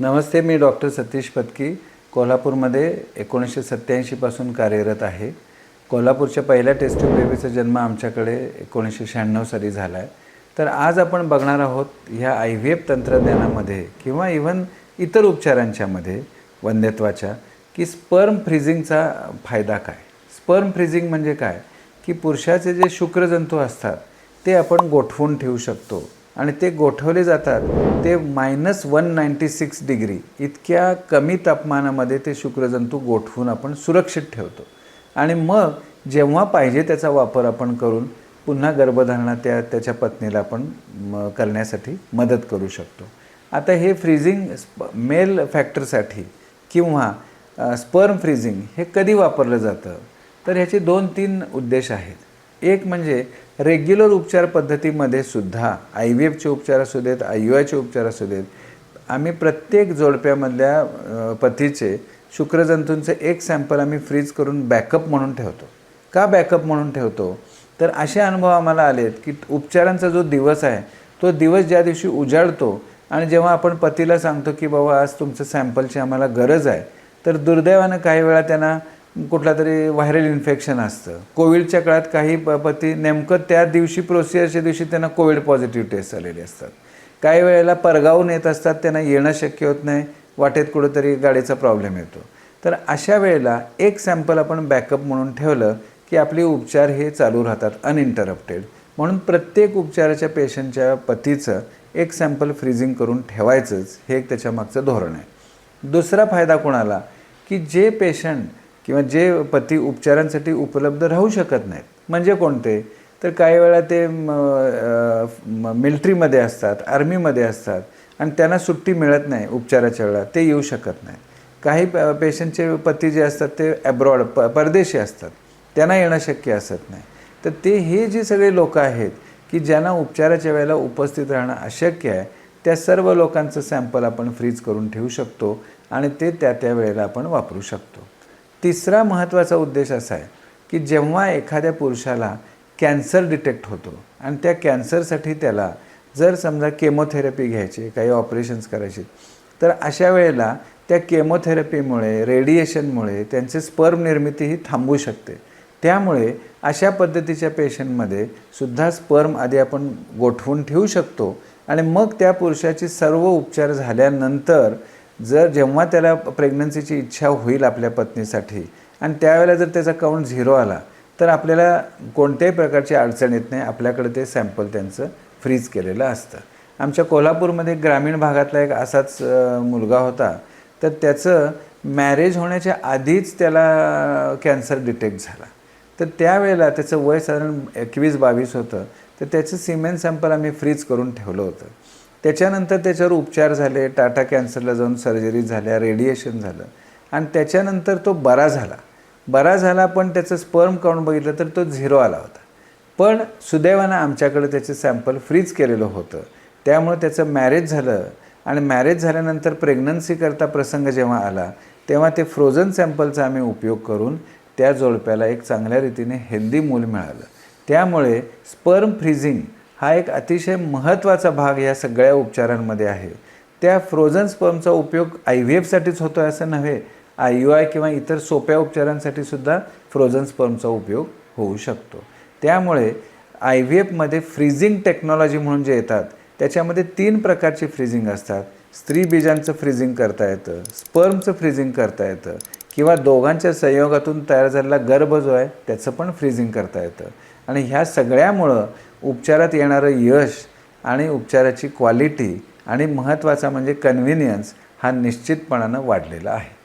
नमस्ते मी doctor Satish Patki. कोल्हापूरमध्ये एकोणीसशे सत्त्याऐंशीपासून कार्यरत आहे. कोल्हापूरच्या पहिल्या टेस्ट बेबीचा जन्म आमच्याकडे एकोणीसशे शहाण्णव साली झाला आहे तर आज आपण बघणार आहोत ह्या आय व्ही एफ तंत्रज्ञानामध्ये किंवा इव्हन इतर उपचारांच्यामध्ये वंध्यत्वाच्या की स्पर्म फ्रीझिंगचा फायदा काय? स्पर्म फ्रीझिंग म्हणजे काय? की पुरुषाचे जे शुक्रजंतू असतात ते आपण गोठवून ठेवू शकतो. आणि ते गोठवले जातात ते minus one ninety six degree इतक्या कमी तापमानामध्ये ते शुक्रजंतू गोठवून आपण सुरक्षित ठेवतो. आणि मग जेव्हा पाहिजे त्याचा वापर आपण करून पुन्हा गर्भधारणा त्या त्याच्या पत्नीला आपण करण्यासाठी मदत करू शकतो. आता हे फ्रीजिंग मेल फॅक्टरसाठी किंवा स्पर्म फ्रीजिंग हे कधी वापरलं जातं? तर ह्याचे दोन तीन उद्देश आहेत. एक म्हणजे रेग्युलर उपचार पद्धतीमध्ये सुद्धा आय व्ही एफचे उपचार असू देत आय यू आयचे उपचार असू देत आम्ही प्रत्येक जोडप्यामधल्या पतीचे शुक्रजंतूंचे एक सॅम्पल आम्ही फ्रीज करून बॅकअप म्हणून ठेवतो. का बॅकअप म्हणून ठेवतो? तर असे अनुभव आम्हाला आलेत की उपचारांचा जो दिवस आहे तो दिवस ज्या दिवशी उजाडतो आणि जेव्हा आपण पतीला सांगतो की बाबा आज तुमचं सॅम्पलची आम्हाला गरज आहे तर दुर्दैवानं काही वेळा त्यांना कुठला तरी व्हायरल इन्फेक्शन असतं. कोविडच्या काळात काही प पती नेमकं त्या दिवशी प्रोसिजरच्या दिवशी त्यांना कोविड पॉझिटिव्ह टेस्ट आलेले असतात. काही वेळेला परगावून येत असतात त्यांना येणं शक्य होत नाही वाटेत कुठंतरी गाडीचा प्रॉब्लेम येतो. तर अशा वेळेला एक सॅम्पल आपण बॅकअप म्हणून ठेवलं की आपले उपचार हे चालू राहतात अनइंटरप्टेड म्हणून प्रत्येक उपचाराच्या पेशंटच्या पतीचं एक सॅम्पल फ्रीजिंग करून ठेवायचंच हे एक त्याच्यामागचं धोरण आहे. दुसरा फायदा कोणाला? की जे पेशंट किंवा जे पती उपचारांसाठी उपलब्ध राहू शकत नाहीत. म्हणजे कोणते? तर काही वेळा ते मिलिटरीमध्ये असतात आर्मीमध्ये असतात आणि त्यांना सुट्टी मिळत नाही उपचाराच्या वेळा ते येऊ शकत नाही काही पेशंटचे पती जे असतात ते ॲब्रॉड प परदेशी असतात. त्यांना येणं शक्य असत नाही. तर ते हे जे सगळे लोक आहेत की ज्यांना उपचाराच्या वेळेला उपस्थित राहणं अशक्य आहे त्या सर्व लोकांचं सॅम्पल आपण फ्रीज करून ठेवू शकतो आणि ते त्या त्या वेळेला आपण वापरू शकतो. तिसरा महत्त्वाचा उद्देश असा आहे की जेव्हा एखाद्या पुरुषाला कॅन्सर डिटेक्ट होतो आणि त्या कॅन्सरसाठी त्याला जर समजा केमोथेरपी घ्यायची काही ऑपरेशन्स करायचे तर अशा वेळेला त्या केमोथेरपीमुळे रेडिएशनमुळे त्यांचे स्पर्म निर्मिती ही थांबू शकते. त्यामुळे अशा पद्धतीच्या पेशंटमध्ये सुद्धा स्पर्म आधी आपण गोठवून ठेवू शकतो आणि मग त्या पुरुषाची सर्व उपचार झाल्यानंतर जर जेव्हा त्याला प्रेग्नन्सीची इच्छा होईल आपल्या पत्नीसाठी आणि त्यावेळेला जर त्याचा काउंट झिरो आला तर आपल्याला कोणत्याही प्रकारची अडचण येत नाही. आपल्याकडे ते सॅम्पल त्यांचं फ्रीज केलेलं असतं. आमच्या कोल्हापूरमध्ये ग्रामीण भागातला एक असाच मुलगा होता. तर त्याचं मॅरेज होण्याच्या आधीच त्याला कॅन्सर डिटेक्ट झाला. तर त्यावेळेला त्याचं वय साधारण एकवीस बावीस होतं. तर त्याचं सिमेंट सॅम्पल आम्ही फ्रीज करून ठेवलं होतं. त्याच्यानंतर त्याच्यावर उपचार झाले टाटा कॅन्सरला जाऊन सर्जरी झाल्या रेडिएशन झालं. आणि त्याच्यानंतर तो बरा झाला. बरा झाला पण त्याचं स्पर्म काउंट बघितलं तर तो झिरो आला होता. पण सुदैवानं आमच्याकडे त्याचं सॅम्पल फ्रीज केलेलं होतं. त्यामुळे त्याचं मॅरेज झालं. आणि मॅरेज झाल्यानंतर प्रेग्नन्सीकरता प्रसंग जेव्हा आला तेव्हा ते फ्रोझन सॅम्पलचा आम्ही उपयोग करून त्या जोडप्याला एक चांगल्या रीतीने हेल्दी मूल मिळालं. त्यामुळे स्पर्म फ्रीझिंग हा एक अतिशय महत्त्वाचा भाग या सगळ्या उपचारांमध्ये आहे. त्या फ्रोझन स्पर्मचा उपयोग आय व्ही एफसाठीच होतो असं नव्हे आय यू आय किंवा इतर सोप्या उपचारांसाठी सुद्धा फ्रोझन स्पर्मचा उपयोग होऊ शकतो. त्यामुळे आय व्ही एफमध्ये फ्रीजिंग टेक्नॉलॉजी म्हणून जे येतात त्याच्यामध्ये तीन प्रकारची फ्रीजिंग असतात. स्त्री बीजांचं फ्रीजिंग करता येतं स्पर्मचं फ्रीजिंग करता येतं किंवा दोघांच्या संयोगातून तयार झालेला गर्भ जो आहे त्याचं पण फ्रीजिंग करता येतं. आणि ह्या सगळ्यामुळं उपचारात येणारं यश आणि उपचाराची क्वालिटी आणि महत्त्वाचा म्हणजे कन्व्हिनियन्स हा निश्चितपणानं वाढलेला आहे.